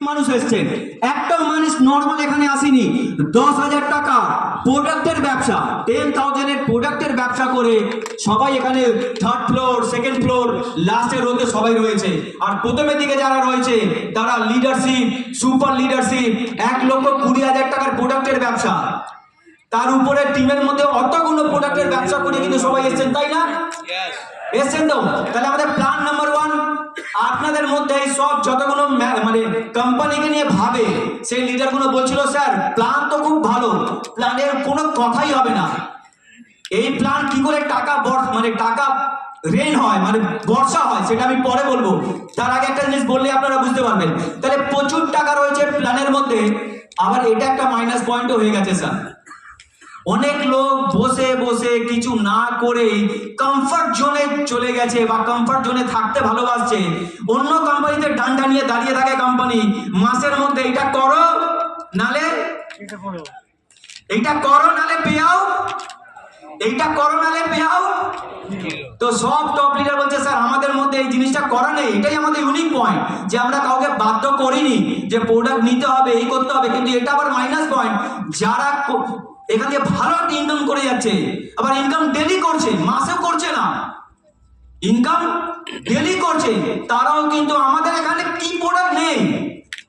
মানুষ এসছেন। একটাও মানুষ নর্মাল এখানে আসেনি। দশ হাজার টাকা প্রোডাক্টের ব্যবসা টেন থাউজেন্ডের প্রোডাক্টের ব্যবসা করে সবাই এখানে থার্ড ফ্লোর সেকেন্ড ফ্লোর লাস্টের রোতে সবাই রয়েছে। আর প্রথমের দিকে যারা রয়েছে তারা লিডারশিপ সুপার লিডারশিপ এক লক্ষ কুড়ি হাজার টাকার প্রোডাক্টের ব্যবসা। তার উপরে টিমের মধ্যে অতগুলো প্রোডাক্টের ব্যবসা করে কিন্তু সবাই এসছেন তাই না? এসছেন তো? তাহলে আমাদের প্ল্যান নাম্বার ওয়ান আপনাদের মধ্যে এই সব যতগুলো মানে কোম্পানিকে নিয়ে ভাবে, সেই লিডারগুলো বলছিল, স্যার প্ল্যান তো খুব ভালো প্ল্যানের কোনো কথাই হবে না। এই প্ল্যান কি করে টাকা মানে টাকা রেন হয় মানে বর্ষা হয়, সেটা আমি পরে বলব। তার আগে একটা জিনিস বললে আপনারা বুঝতে পারবেন। তাহলে প্রচুর টাকা রয়েছে প্ল্যানের মধ্যে, আবার এটা একটা মাইনাস পয়েন্টও হয়ে গেছে, স্যার। অনেক লোক বসে বসে কিছু না করেই কমফর্ট জোনে চলে গেছে বা কমফর্ট জোনে থাকতে ভালোবাসছে। অন্য কোম্পানিতে ডান্ডা নিয়ে দাঁড়িয়ে থাকে কোম্পানি মাসের মধ্যে এটা করো, নালে এইটা করো, নালে পেয়াও। এইটা করো, নালে পেয়াও। তো সব টপ লিডার বলছে, স্যার, আমাদের মধ্যে এই জিনিসটা করা নেই। এটাই আমাদের ইউনিক পয়েন্ট যে আমরা কাউকে বাধ্য করিনি যে প্রোডাক্ট নিতে হবে, এই করতে হবে, কিন্তু এটা আবার মাইনাস পয়েন্ট যারা এখান থেকে ভালো একটা ইনকাম করে যাচ্ছে। আবার ইনকাম ডেলি করছে, মাসেও করছে না। ইনকাম ডেলি করছে, তারাও কিন্তু আমাদের এখানে কি প্রোডাক্ট নেই?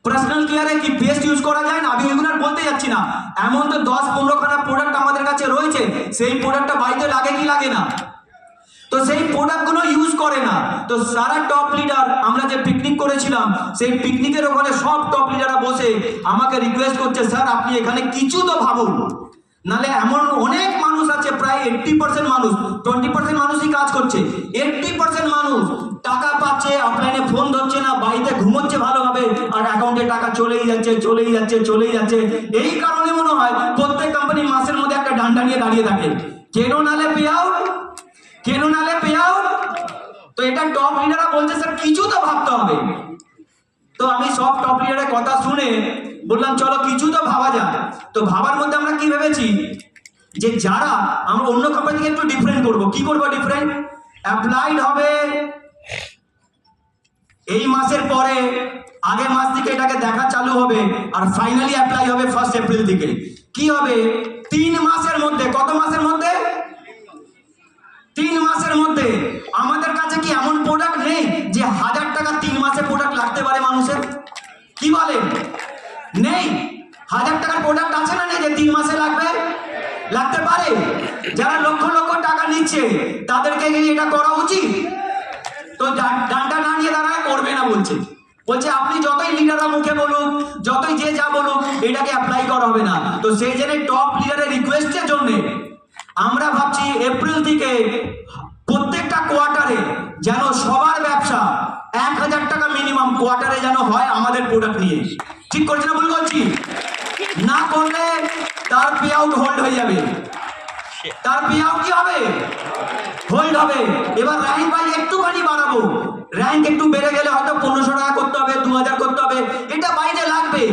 পার্সোনাল কেয়ারে কি বেস্ট ইউজ করা যায় না? আমি ওইগুলো বলতে যাচ্ছি না। এমন তো দশ পনেরো খানা প্রোডাক্ট আমাদের কাছে রয়েছে, সেই প্রোডাক্টটা বাড়িতে লাগে কি লাগে না? তো সেই প্রোডাক্টগুলো ইউজ করে না। তো সারা টপ লিডার আমরা যে পিকনিক করেছিলাম, সেই পিকনিকের ওখানে সব টপ লিডাররা বসে আমাকে রিকোয়েস্ট করছে, স্যার, আপনি এখানে কিছু তো ভাবুন। নালে এমন অনেক মানুষ আছে, প্রায় এইট্টি পার্সেন্ট মানুষ টোয়েন্টি পার্সেন্ট মানুষই কাজ করছে। এইট্টি পার্সেন্ট মানুষ টাকা পাচ্ছে অফলাইনে ফোন ধরছে না, বাড়িতে ঘুমোচ্ছে ভালোভাবে, আর অ্যাকাউন্টে টাকা চলেই যাচ্ছে চলেই যাচ্ছে চলেই যাচ্ছে। এই কারণে মনে হয় প্রত্যেক কোম্পানি মাসের মধ্যে একটা ডান্ডা নিয়ে দাঁড়িয়ে থাকে। কেন নালে পে আউট কেন নালে পে আউট তো এটা টপ লিডাররা বলছে, স্যার, কিছু তো ভাবতে হবে। তো আমি সব টপ লিডারের কথা শুনে বললাম, চলো, কিছু তো ভাবা যায় তো ভাবার মধ্যে আমরা কি ভেবেছি? যে যারা, আমরা অন্য কোম্পানি থেকে একটু ডিফারেন্ট করব। কি করব ডিফারেন্ট অ্যাপ্লাইড হবে এই মাসের পরে, আগের মাস থেকে এটাকে দেখা চালু হবে আর ফাইনালি অ্যাপ্লাই হবে ফার্স্ট এপ্রিল থেকে। কি হবে? তিন মাসের মধ্যে, কত মাসের মধ্যে? তিন মাসের মধ্যে। আমাদের কাছে কি এমন প্রোডাক্ট নেই যে হাজার টাকা তিন মাসে প্রোডাক্ট লাগতে পারে মানুষের কি নেই। হাজার টাকার প্রোডাক্ট আছে না নেই যে তিন মাসে লাগবে? লাগতে পারে। যারা লক্ষ লক্ষ টাকা নিচ্ছে, তাদেরকে এটা করা উচিত? তো ডা- ডান্ডা না নিয়ে দাঁড়ায় করবে না বলছে। বলছে, আপনি যতই লিডাররা মুখে বলুক, যতই যে যা বলুক, এটাকে অ্যাপ্লাই করা হবে না। তো সেই জন্য টপ লিডারের রিকোয়েস্টের জন্য, আমরা ভাবছি এপ্রিল থেকে প্রত্যেকটা কোয়ার্টারে যেন সবার ব্যবসা এক হাজার টাকা মিনিমাম কোয়ার্টারে যেন হয় আমাদের প্রোডাক্ট নিয়ে। ঠিক করছি না ভুল করছি? না করলে তার পে আউট হোল্ড হয়ে যাবে। তার পে আউট কি হবে? হোল্ড হবে। এবার র্যাঙ্ক বাই একটুখানি বাড়াবো। র্যাঙ্ক একটু বেড়ে গেলে হয়তো পনেরোশো টাকা করতে হবে, দু হাজার করতে হবে। এটা বাইরে লাগবে।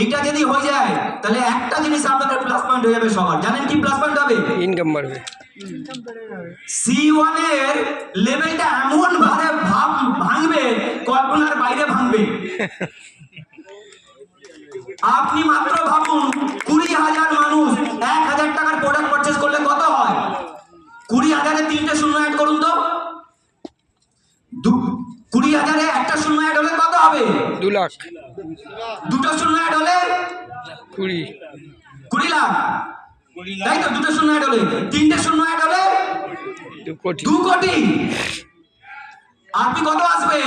এইটা যদি হয়ে যায়, তাহলে একটা জিনিস আপনাদের প্লাস পয়েন্ট হয়ে যাবে সবার। জানেন কি প্লাস পয়েন্ট হবে? ইনকাম বাড়বে। সি ওয়ানের লেভেলটা এমন ভাবে ভাঙবে কল্পনার বাইরে ভাঙবে। আপনি মাত্র ভাবুন কুড়ি হাজার মানুষ এক হাজার টাকার প্রোডাক্ট পারচেস করলে কত হয়? কুড়ি হাজারে তিনটে শূন্য অ্যাড করুন তো। কুড়ি হাজারে একটা শূন্য অ্যাড হলে কত হবে? দু লাখ। দুটো শূন্য অ্যাড হলে কুড়ি। কুড়ি লাখ। তাই তো দুটো শূন্য অ্যাড হলে তিনটে শূন্য অ্যাড হলে দু কোটি। আরপি কত আসবে?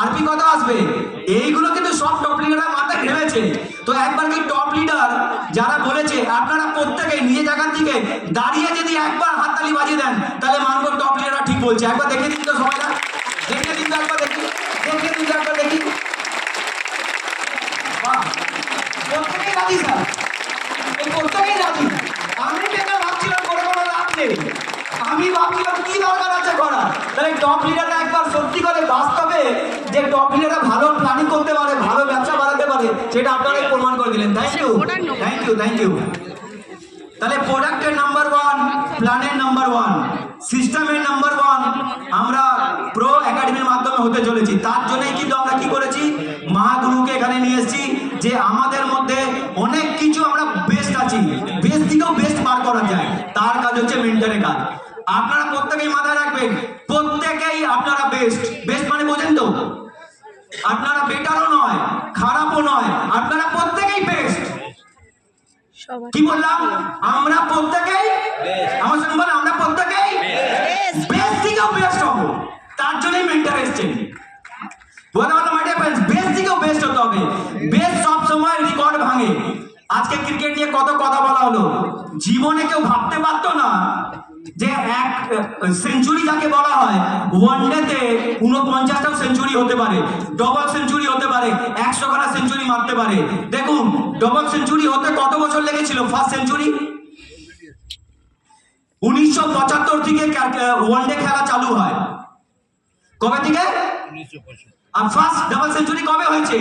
আরপি কত আসবে? এইগুলো কিন্তু সব টপ লিডাররা মাথায় ভেবেছে তো একবার কি টপ লিডার যারা বলেছে আপনারা প্রত্যেকে নিজে জায়গার থেকে দাঁড়িয়ে যদি একবার হাততালি বাজিয়ে দেন তাহলে মানব টপ লিডাররা ঠিক বলছে একবার দেখে দিন তো সবাইরা দেখে দিন তো একবার দেখি দেখে দিন তো একবার দেখি বাহ প্রত্যেকেই রাজি স্যার এই প্রত্যেকেই রাজি আমি যেটা ভাবছিলাম করে কোনো লাভ নেই আমি ভাবছিলাম কি দরকার আছে করা তাহলে টপ লিডাররা একবার সত্যি করে বাস্তবে যে টপ লিডাররা ভালো প্ল্যানিং করতে পারে ভালো ব্যবসা বাড়াতে পারে সেটা আপনারাই প্রমাণ করে দিলেন। Thank you thank you thank you তাহলে প্রোডাক্টের নাম্বার ওয়ান প্ল্যানের নাম্বার ওয়ান সিস্টেমের নাম্বার ওয়ান আমরা প্রো একাডেমির মাধ্যমে হতে চলেছি। তার জন্যই কিন্তু আমরা কি করেছি? মা গুরুকে এখানে নিয়ে এসেছি যে আমাদের মধ্যে অনেক কিছু আমরা বেস্ট আছি। বেস্ট থেকেও বেস্ট বার করা যায়। তার কাজ হচ্ছে মেন্টারের কাজ। আপনারা প্রত্যেকেই মাথায় রাখবেন প্রত্যেকেই আপনারা বেস্ট বেস্ট মানে বোঝেন তো আপনারা বেটারও নয় খারাপও নয় আপনারা প্রত্যেকেই বেস্ট সবার কি বললাম? আমরা প্রত্যেকেই আমার সঙ্গে বল আমরা প্রত্যেকেই বেস্ট থেকেও বেস্ট হব। তার জন্যই মেন্টার এসছেন। বলে বেস্ট থেকেও বেস্ট হতে হবে। বেস্ট সব সময় রেকর্ড ভাঙে। আজকে ক্রিকেট নিয়ে কত কথা বলা হলো। জীবনে কেউ ভাবতে পারতো না যে এক সেঞ্চুরি যাকে বলা হয় ওয়ানডেতে উনপঞ্চাশটাও সেঞ্চুরি হতে পারে ডবল সেঞ্চুরি হতে পারে একশো খানা সেঞ্চুরি মারতে পারে। দেখুন ডবল সেঞ্চুরি হতে কত বছর লেগেছিল? ফার্স্ট সেঞ্চুরি উনিশশো পঁচাত্তর থেকে ওয়ানডে খেলা চালু হয়। কবে থেকে? আর ফার্স্ট ডাবল সেঞ্চুরি কবে হয়েছে?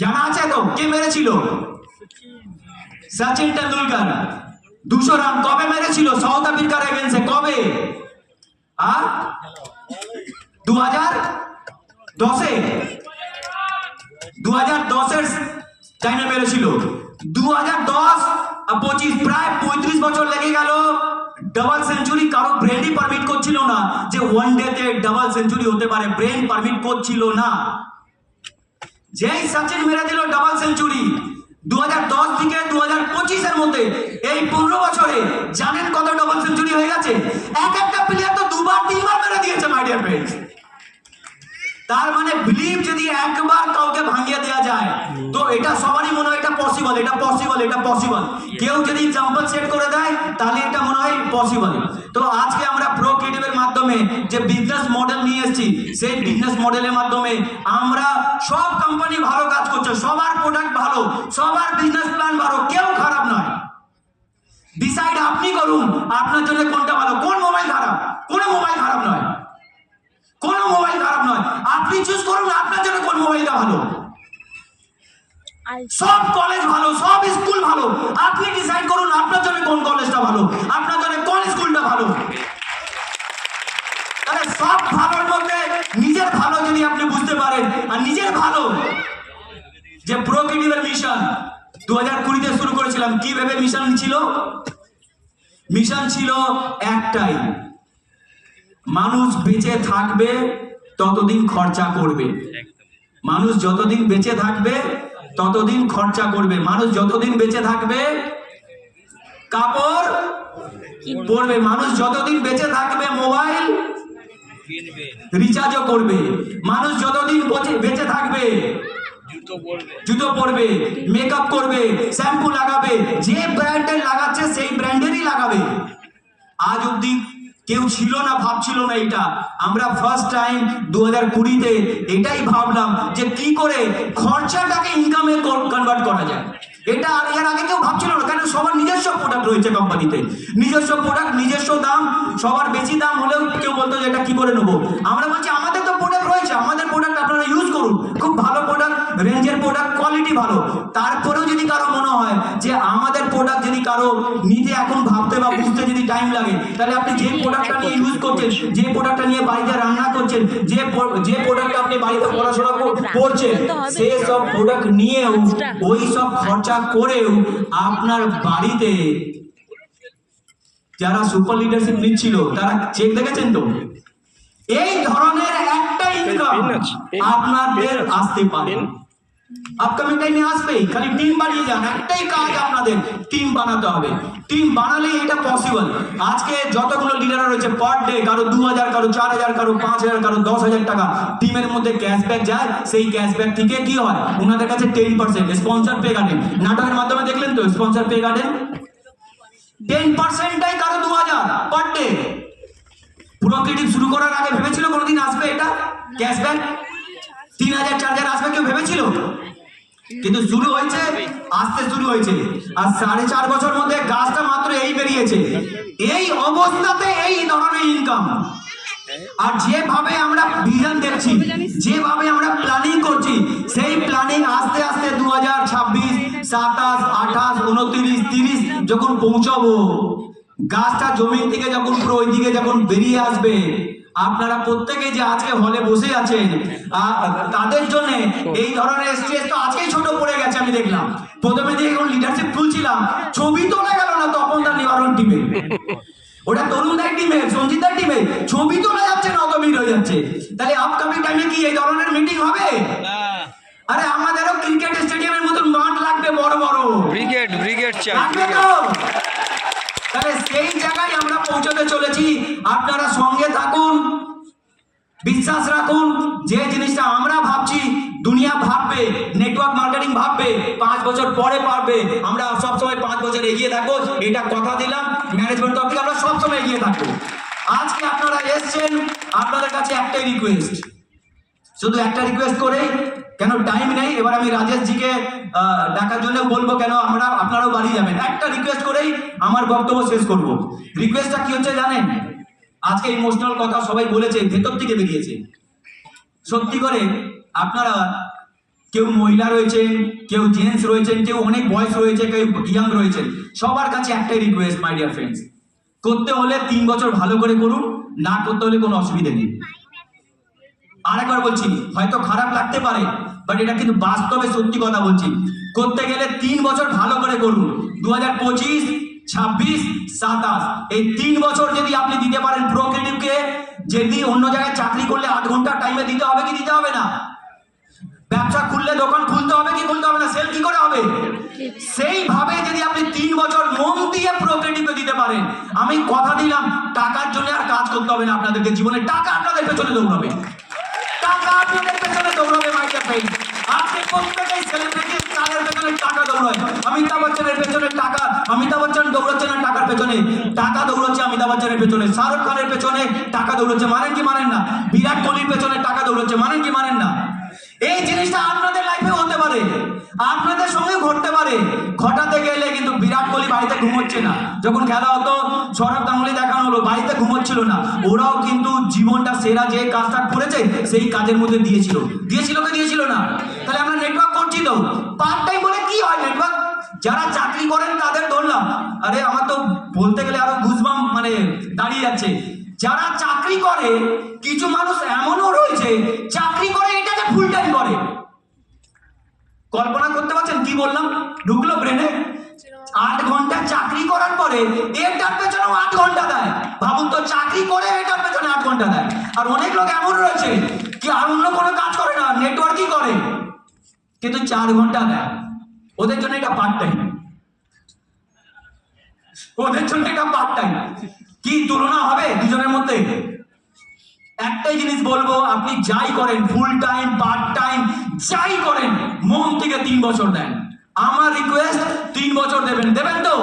জানা আছে তো? কে মেরেছিল? সচিন। টেন্ডুলকার দুশো রান কবে মেরেছিল? সাউথ আফ্রিকার এগেন্সে কবে? আর? দু হাজার দশে? দু হাজার দশের টাইমে মেরেছিল। দু হাজার দশ আর পঁচিশ, প্রায় পঁয়ত্রিশ বছর লেগে গেল। ডাবল সেঞ্চুরি কারও ব্রেনই পারমিট করছিল না যে ওয়ান ডেতে ডাবল সেঞ্চুরি হতে পারে। ব্রেন পারমিট করছিল না। যেই সচিন মেরে দিল ডাবল সেঞ্চুরি দু থেকে দু হাজার মধ্যে এই পনেরো বছরে জানেন কত ডাবল সেঞ্চুরি হয়ে গেছে? এক একটা প্লেয়ার তো দুবার, তিনবার মেরে দিয়েছে মাই ডিয়ার ফ্রেন্ডস তার মানে বিলিভ যদি একবার কাউকে ভাঙিয়ে দেওয়া যায়, তো এটা সবারই মনে হয় এটা পসিবল এটা পসিবল এটা পসিবল কেউ যদি এক্সাম্পল সেট করে দেয়, তাহলে এটা মনে হয় পসিবল তো আজকে আমরা প্রো ক্রিয়েটিভের মাধ্যমে যে বিজনেস মডেল নিয়ে এসেছি, সেই বিজনেস মডেলের মাধ্যমে আমরা সব কোম্পানি ভালো কাজ করছে, সবার প্রোডাক্ট ভালো সবার বিজনেস প্ল্যান ভালো কেউ খারাপ নয়। ডিসাইড আপনি করুন আপনার জন্য কোনটা ভালো কোন মোবাইল খারাপ কোনো মোবাইল খারাপ নয়। কোন মোবাইল খারাপ নয়। আপনি চুজ করুন আপনার জন্য কোন মোবাইলটা ভালো। সব কলেজ ভালো সব স্কুল ভালো। আপনি ডিসাইড করুন আপনার জন্য কোন কলেজটা ভালো আপনার জন্য কোন স্কুলটা ভালো। তাহলে সব ভালোর মধ্যে নিজের ভালো যদি আপনি বুঝতে পারেন আর নিজের ভালো যে প্রকৃতির মিশন দু হাজার কুড়িতে শুরু করেছিলাম কি ভেবে মিশন ছিল? মিশন ছিল একটাই মানুষ বেঁচে থাকবে ততদিন খরচা করবে। মানুষ যতদিন বেঁচে থাকবে ততদিন খরচা করবে। মানুষ যতদিন বেঁচে থাকবে কাপড় পরবে। মানুষ যতদিন বেঁচে থাকবে মোবাইল রিচার্জও করবে। মানুষ যতদিন বেঁচে থাকবে জুতো পরবে। মেকআপ করবে শ্যাম্পু লাগাবে, যে ব্র্যান্ডের লাগাচ্ছে সেই ব্র্যান্ডেরই লাগাবে। আজ অব্দি কেউ ছিল না, ভাবছিল না এটা আমরা ফার্স্ট টাইম দু হাজার কুড়িতে এটাই ভাবলাম যে কি করে খরচাটাকে ইনকামে কনভার্ট করা যায়। এটা এর আগে কেউ ভাবছিল না কেন সবার নিজস্ব প্রোডাক্ট রয়েছে কোম্পানিতে নিজস্ব প্রোডাক্ট নিজস্ব দাম সবার বেশি দাম হলেও কেউ বলতো যে এটা কি করে নেব? আমরা বলছি আমাদের তো প্রোডাক্ট রয়েছে আমাদের প্রোডাক্ট আপনারা ইউজ করুন। খুব ভালো প্রোডাক্ট রেঞ্জের প্রোডাক্ট কোয়ালিটি ভালো। তারপরেও যদি কারও মনে হয় যে আমাদের প্রোডাক্ট যদি কারও নিতে এখন ভাবতে বা বুঝতে যদি টাইম লাগে তাহলে আপনি যে প্রোডাক্টটা নিয়ে ইউজ করছেন যে প্রোডাক্টটা নিয়ে বাড়িতে রান্না করছেন যে যে প্রোডাক্ট আপনি বাড়িতে পড়াশোনা কর- করছেন সেই সব প্রোডাক্ট নিয়েও ওই সব খরচা করেও আপনার বাড়িতে যারা সুপার লিডারশিপ নিচ্ছিল তারা চেক দেখেছেন তো? এই ধরনের একটা ইনকাম আপনাদের আসতে পারে। আপকামিং টাইমে আসবেই, খালি টিম বানিয়ে যান, একটাই কাজ আপনাদের টিম বানাতে হবে। টিম বানালেই এটা পসিবল আজকে যতগুলো লিডার রয়েছে পার ডে কারও দু হাজার কারও চার হাজার কারও পাঁচ হাজার কারও দশ হাজার টাকা টিমের মধ্যে ক্যাশব্যাক যায়, সেই ক্যাশব্যাক থেকে কি হয়? ওনাদের কাছে ten percent sponsor pay garden নাটকের মাধ্যমে দেখলেন তো স্পন্সর পে গার্ডেন টেন পার্সেন্টটাই কারও দু হাজার পার ডে পুরো ক্রেডিট শুরু করার আগে ভেবেছিল কোনোদিন আসবে এটা? ক্যাশব্যাক তিন হাজার চার হাজার আসবে কেউ ভেবেছিল? কিন্তু শুরু হয়েছে, আসতে শুরু হয়েছে। আর সাড়ে চার বছর মধ্যে গাছটা মাত্র এই বেরিয়েছে। এই অবস্থাতে এই ধরনের ইনকাম আর যেভাবে আমরা ভিজন দেখছি, যেভাবে আমরা প্ল্যানিং করছি, সেই প্ল্যানিং আস্তে আস্তে দু হাজার ছাব্বিশ, সাতাশ, আঠাশ, উনত্রিশ, তিরিশ যখন পৌঁছাবো, গাছটা জমি থেকে যখন পুরো ওইদিকে যখন বেরিয়ে আসবে আপনারা প্রত্যেকে যে আজকে হলে বসে আছেন তাদের জন্য এই ধরনের স্ট্রেস তো আজকেই ছোট পড়ে গেছে আমি দেখলাম। প্রথমে দিয়ে যখন লিডারশিপ তুলছিলাম ছবি তোলা গেল না তপন দা নিবারণ টিমে ওটা তরুণ দার টিমে টিমে ছবি তোলা যাচ্ছে না অত ভিড় হয়ে যাচ্ছে। তাহলে আপকামিং টাইমে কি এই ধরনের মিটিং হবে? আরে আমাদেরও ক্রিকেট স্টেডিয়ামের মতন মাঠ লাগবে বড় বড়। ব্রিগেড ব্রিগেড চাই লাগবে তো তাহলে সেই জায়গায় আমরা চলেছি, আপনারা সঙ্গে থাকুন, বিশ্বাস রাখুন, যে জিনিসটা আমরা ভাবছি, দুনিয়া ভাববে নেটওয়ার্ক মার্কেটিং ভাববে, পাঁচ বছর পরে পারবে, আমরা সবসময় পাঁচ বছর এগিয়ে থাকব, এটা কথা দিলাম ম্যানেজমেন্ট তরফ থেকে আমরা সবসময় এগিয়ে থাকব। আজকে আপনারা এসছেন, আপনাদের কাছে একটাই রিকোয়েস্ট শুধু একটা রিকোয়েস্ট করে কেন টাইম নেই? এবার আমি রাজেশ জিকে আহ, ডাকার জন্য বলব কেন আমরা আপনারাও বাড়ি যাবেন। একটা রিকোয়েস্ট করেই আমার বক্তব্য শেষ করব। রিকোয়েস্টটা কি হচ্ছে জানেন? আজকে ইমোশনাল কথা সবাই বলেছে ভেতর থেকে বেরিয়েছে। সত্যি করে আপনারা কেউ মহিলা রয়েছেন কেউ জেন্টস রয়েছেন কেউ অনেক বয়স রয়েছে কেউ ইয়াং রয়েছেন সবার কাছে একটাই রিকোয়েস্ট মাই ডিয়ার ফ্রেন্ডস করতে হলে তিন বছর ভালো করে করুন না করতে হলে কোনো অসুবিধা নেই। আরেকবার বলছি, হয়তো খারাপ লাগতে পারে বাট এটা কিন্তু বাস্তবে সত্যি কথা বলছি। করতে গেলে তিন বছর ভালো করে করুন। দু হাজার পঁচিশ, ছাব্বিশ, সাতাশ, এই তিন বছর যদি আপনি দিতে পারেন প্রোক্রেটিভকে যদি অন্য জায়গায় চাকরি করলে আট ঘণ্টা টাইমে দিতে হবে কি দিতে হবে না? ব্যবসা খুললে দোকান খুলতে হবে কি খুলতে হবে না? সেল কি করে হবে? সেইভাবে যদি আপনি তিন বছর মন দিয়ে প্রোক্রেটিভে দিতে পারেন, আমি কথা দিলাম, টাকার জন্য আর কাজ করতে হবে না আপনাদেরকে। জীবনে টাকা আপনাদের পেছনে দৌড়াবে। টাকা আপনাদের পেছনে দৌড়াবে মাইকা ফ্রেন্ড আপনি প্রত্যেকেই সেলিব্রিটি স্টারের পেছনে টাকা দৌড়ায়। অমিতাভ বচ্চনের পেছনে টাকা, অমিতাভ বচ্চন দৌড়াচ্ছে না টাকার পেছনে। টাকা দৌড়াচ্ছে অমিতাভ বচ্চনের পেছনে। শাহরুখ খানের পেছনে টাকা দৌড়াচ্ছে, মানেন কি মানেন না? বিরাট কোহলির পেছনে টাকা দৌড়াচ্ছে, মানেন কি মানেন না? এই জিনিসটা আপনাদের লাইফে হতে পারে আপনাদের সঙ্গে ঘটতে পারে। ঘটাতে গেলে কিন্তু বিরাট কোহলি বাড়িতে ঘুমোচ্ছে না। যখন খেলা হতো সৌরভ গাঙ্গুলি দেখানো হলো, বাড়িতে ঘুমোচ্ছিল না। ওরাও কিন্তু জীবনটা সেরা যে কাজটা করেছে, সেই কাজের মধ্যে দিয়েছিল। দিয়েছিল কি দিয়েছিল না? তাহলে আমরা নেটওয়ার্ক করছি তো। পার্ট টাইম বলে কি হয় নেটওয়ার্ক যারা চাকরি করেন তাদের ধরলাম। আরে, আমার তো বলতে গেলে আরও গুজবাম মানে দাঁড়িয়ে যাচ্ছে। যারা চাকরি করে, কিছু মানুষ এমনও রয়েছে, চাকরি করে এটাকে ফুল টাইম করে। কল্পনা করতে পারছেন? কি বললাম? ঢুকলো ব্রেনে আট ঘণ্টা চাকরি করার পরে এটার পেছনেও আট ঘণ্টা দেয়। ভাবুন তো, চাকরি করে এটার পেছনে আট ঘণ্টা দেয়। আর অনেক লোক এমন রয়েছে কি আর অন্য কোনো কাজ করে না নেটওয়ার্কই করে। কিন্তু চার ঘণ্টা দেয়। ওদের জন্য এটা পার্ট টাইম ওদের জন্য এটা পার্ট টাইম কি তুলনা হবে দুজনের মধ্যে? একটাই জিনিস বলব, আপনি যাই করেন ফুল টাইম পার্ট টাইম যাই করেন, মন থেকে তিন বছর দেন। আমার রিকোয়েস্ট তিন বছর দেবেন। দেবেন তো?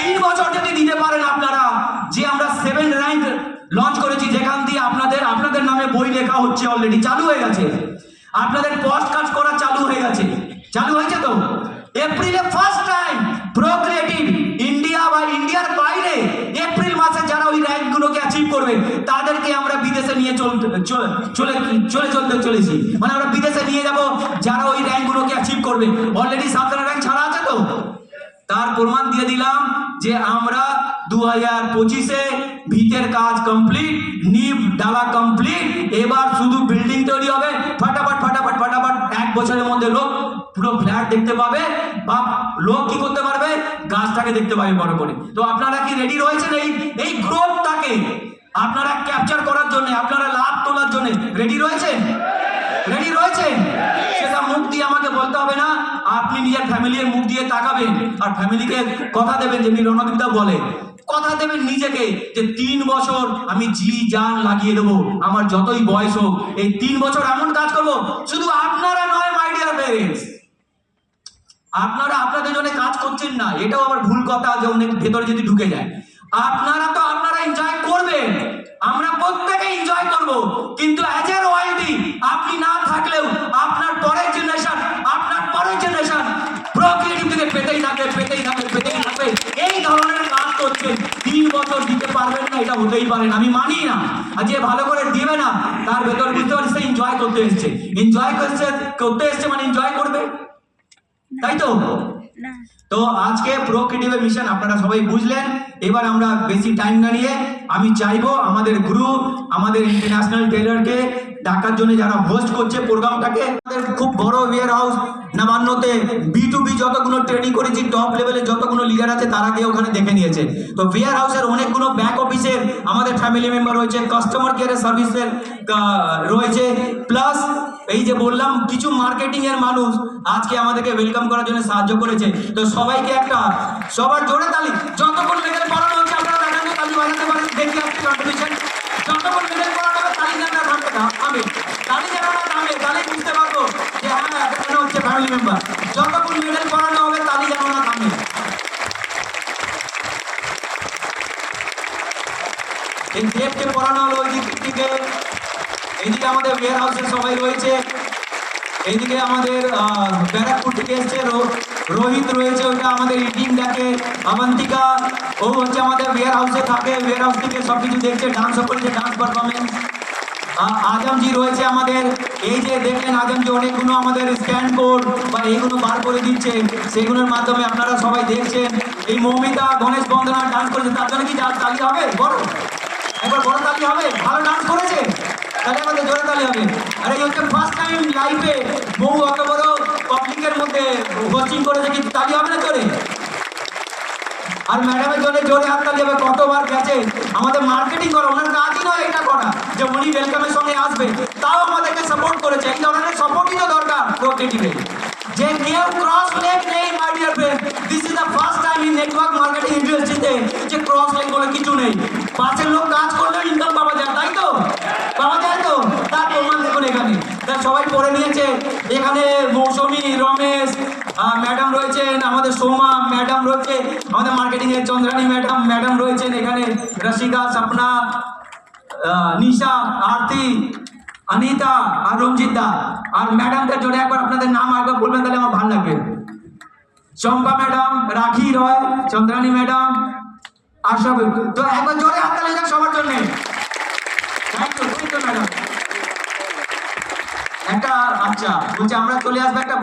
তিন বছর যদি দিতে পারেন আপনারা, যে আমরা সেভেন র্যাঙ্ক লঞ্চ করেছি, যেখান দিয়ে আপনাদের আপনাদের নামে বই লেখা হচ্ছে অলরেডি চালু হয়ে গেছে। আপনাদের পোস্ট কাজ করা চালু হয়ে গেছে। চালু হয়েছে তো? এপ্রিলে ফার্স্ট টাইম প্রোক্রিয়েটিভ ইন্ডিয়া বা ইন্ডিয়ার বাইরে, এপ্রিল মাসে যারা ওই র্যাঙ্কগুলোকে অ্যাচিভ করবে তাদেরকে আমরা বিদেশে নিয়ে চলতে, চলে চলে চলে চলতে চলেছি। মানে আমরা বিদেশে করবে অলরেডি সাতটা র্যাঙ্ক ছাড়া আছে তো? তার প্রমাণ দিয়ে দিলাম যে আমরা দু হাজার পঁচিশে ভিতের কাজ কমপ্লিট নিপ ডালা কমপ্লিট এবার শুধু বিল্ডিং তৈরি হবে। ফাটাফাট ফাটাফাট ফাটাফাট এক বছরের মধ্যে লোক পুরো ফ্ল্যাট দেখতে পাবে বা লোক কি করতে পারবে? গাছটাকে দেখতে পাবে বড় করে। তো আপনারা কি রেডি রয়েছেন এই এই গ্রোথটাকে আপনারা ক্যাপচার করার জন্য, আপনারা লাভ তোলার জন্য রেডি রয়েছেন? রেডি রয়েছেন? দিয়ে আমাকে বলতে হবে না, আপনি নিজের ফ্যামিলির মুখ দিয়ে তাকাবেন আর ফ্যামিলিকে কথা দেবেন যেমনি রণদীপদা বলে। কথা দেবেন নিজেকে যে তিন বছর আমি জি জান লাগিয়ে দেবো, আমার যতই বয়স হোক, এই তিন বছর এমন কাজ করব, শুধু আপনারা নয় মাই ডিয়ার প্যারেন্টস আপনারা আপনাদের জন্য কাজ করছেন না, এটাও আবার ভুল কথা যে অনেক ভেতরে যদি ঢুকে যায়। আপনারা তো আপনারা এনজয় করবেন। আমরা প্রত্যেকে এনজয় করব। কিন্তু অ্যাজ এ ওয়াইডি আপনি না থাকলেও আপনার পরের জেনারেশন আপনার পরের জেনারেশন প্রক্রিয়েটিভ থেকে পেতেই থাকবে পেতেই থাকবে পেতেই থাকবে। এই ধরনের কাজ করছেন, তিন বছর দিতে পারবেন না, এটা হতেই পারে না। আমি মানি না, আর যে ভালো করে দিবে না, তার ভেতর বুঝতে পারছি এনজয় করতে এসছে। এনজয় করছে, করতে এসছে মানে এনজয় করবে? তাই তো? না। তো আজকে প্রো ক্রিয়েটিভ মিশন আপনারা সবাই বুঝলেন। এবার আমরা বেশি টাইম না নিয়ে আমি চাইব আমাদের গ্রুপ আমাদের ইন্টারন্যাশনাল টেলারকে ডাকার জন্য যারা হোস্ট করছে প্রোগ্রামটাকে আমাদের খুব বড় ওয়্যার হাউস নবান্নতে বি টু বি যতগুলো ট্রেনিং করেছি টপ লেভেলে যতগুলো লিডার আছে তারা গিয়ে ওখানে দেখে নিয়েছে। তো ওয়্যার হাউসের অনেকগুলো ব্যাক অফিসের আমাদের ফ্যামিলি মেম্বার রয়েছে কাস্টমার কেয়ারের সার্ভিসের রয়েছে। প্লাস এই যে বললাম, কিছু মার্কেটিং এর মানুষ আজকে আমাদেরকে ওয়েলকাম করার জন্য সাহায্য করেছে। তো সবাইকে একটা, সবার জোরে তালি। যতক্ষণ মেডেল পড়ানো হচ্ছে, আপনারা দেখান তো তালি বাজাতে পারেন। দেখি আপনি কন্ট্রিবিউশন যতক্ষণ পড়ানো হবে, তালি যেন না থামবে না থামে। তালি যেন না থামে তাহলে বুঝতে পারব যে হ্যাঁ এখানে হচ্ছে ফ্যামিলি মেম্বার যতক্ষণ মেডেল পড়ানো হবে, তালি যেন না থামে। এই দেবকে পড়ানো হলো ওই এইদিকে আমাদের ওয়্যার হাউসের সবাই রয়েছে। এইদিকে আমাদের ব্যারাকপুর থেকে এসছে রোহিত রয়েছে, ওটা আমাদের টিম দেখে। অবন্তিকা ও হচ্ছে আমাদের ওয়্যার হাউসে থাকে। ওয়্যার হাউস থেকে সব কিছু দেখছে ডান্সও করেছে ডান্স পারফরমেন্স আজমজি রয়েছে আমাদের। এই যে দেখলেন আজমজি অনেকগুলো আমাদের স্ক্যান কোড বা এইগুলো বার করে দিচ্ছে। সেগুলোর মাধ্যমে আপনারা সবাই দেখছেন। এই মৌমিতা, গণেশ বন্দনা ডান্স করেছে। তার জন্য কি তালি হবে? বড়। একবার বড় তালি হবে? ভালো ডান্স করেছে? তাহলে আমাদের জোরে তালি হবে। আর, এই হচ্ছে ফার্স্ট টাইম লাইফে বউ অত বড় পাবলিকের মধ্যে হোস্টিং করেছে, কিন্তু তালি হবে না জোরে? আর ম্যাডামের জন্য জোরে হাত তালি হবে, কতবার গেছে? আমাদের মার্কেটিং করা, ওনার কাজই নয় এটা করা, যে উনি ওয়েলকামের সঙ্গে আসবে। তাও আমাদেরকে সাপোর্ট করেছে, এই ধরনের সাপোর্টই তো দরকার প্রোক্রিয়েটিভে যে কেউ ক্রস লেগ নেই my dear friend this is the first time in network marketing ইন্ডাস্ট্রিতে যে ক্রস লেগ বলে কিছু নেই। পাশের লোক কাজ করলেও ইনকাম পাওয়া যায়, তাই তো? পাওয়া যায় তো, তার প্রমাণ দেখুন এখানে। সবাই পড়ে নিয়েছে এখানে মৌসুমী, রমেশ ম্যাডাম রয়েছেন, আমাদের সোমা ম্যাডাম রয়েছে আমাদের মার্কেটিং এর চন্দ্রানী ম্যাডাম ম্যাডাম রয়েছেন এখানে, রসিকা, স্বপ্না নিশা, আরতি, অনিতা আর রঞ্জিত আর ম্যাডামদের জন্য একবার আপনাদের নাম একবার বলবেন, তাহলে আমার ভালো লাগবে। চম্পা ম্যাডাম, রাখি রয়, চন্দ্রানী ম্যাডাম আর সব তো একবার জোরে হাত সবার জন্য। Thank you. একটা আচ্ছা বলছি আমরা চলে আসব একটা